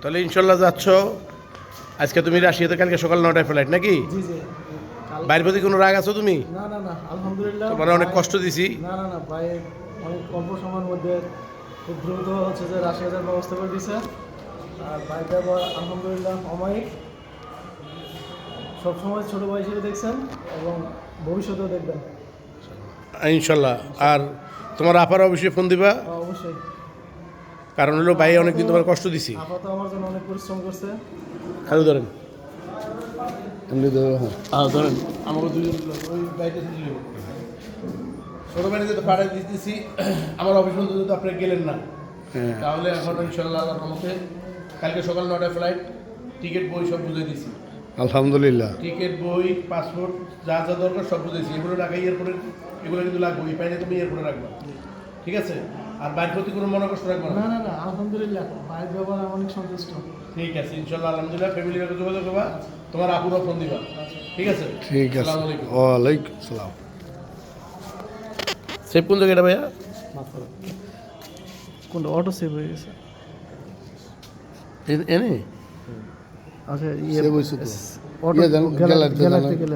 তাহলে ইনশাল্লাহ যাচ্ছ। আজকে তুমি রাশিয়াতে কালকে সকাল নটায় ফ্লাইট নাকি? বাইরের প্রতি কোনো রাগ আছো তুমি? মানে অনেক কষ্ট দিছি। অল্প সময়ের মধ্যে খুব দ্রুত হচ্ছে যে রাশিয়া যাওয়ার ব্যবস্থা করে দিয়েছে আর আলহামদুলিল্লাহ অমায়িক। সবসময় ছোটো ভাই হিসেবে দেখছেন এবং ভবিষ্যতেও দেখবেন। ইনশাল্লাহ। আর তোমার আপার অবশ্যই ফোন দিবা? অবশ্যই। কারণ হলো ভাই অনেকদিন তোমার কষ্ট দিছি। আপাতত আমার জন্য অনেক পরিশ্রম করছে। আরও ধরেন। এমনি হ্যাঁ। ধরেন। আমাকে দুজন ওই বাইকে ছোটো বাড়িতে তো পাড়ায় দিতেছি আমার অফিস পর্যন্ত আপনি গেলেন না হ্যাঁ। তাহলে এখন ইনশাল্লাহ কালকে সকাল নটায় ফ্লাইট টিকিট বই সব বুঝে দিছি। আলহামদুলিল্লাহ। টিকিট বই পাসপোর্ট যা যা দরকার সব বুঝেছি এগুলো রাখা এয়ারপোর্টে এগুলো কিন্তু লাগবে এই পাইলে তুমি এয়ারপোর্টে রাখবা। ঠিক আছে? আর বাইর প্রতি কোনো মনে কষ্ট রাখবা না? না না আলহামদুলিল্লাহ বাইক ব্যবহার আমি অনেক সন্তুষ্ট। ঠিক আছে ইনশাল্লাহ আলহামদুলিল্লাহ ফ্যামিলির সাথে যোগাযোগ করবা তোমার আপুরও ফোন দিবা। ঠিক আছে? ঠিক আছে। আসসালামু আলাইকুম। ওয়ালাইকুম সালাম সেভ কোন জায়গাটা ভাইয়া? কোনটা? অটো সেভ হয়ে গেছে। এনে? আচ্ছা Save হয়েছে তো। অটো ইয়ে দেন, গ্যালারি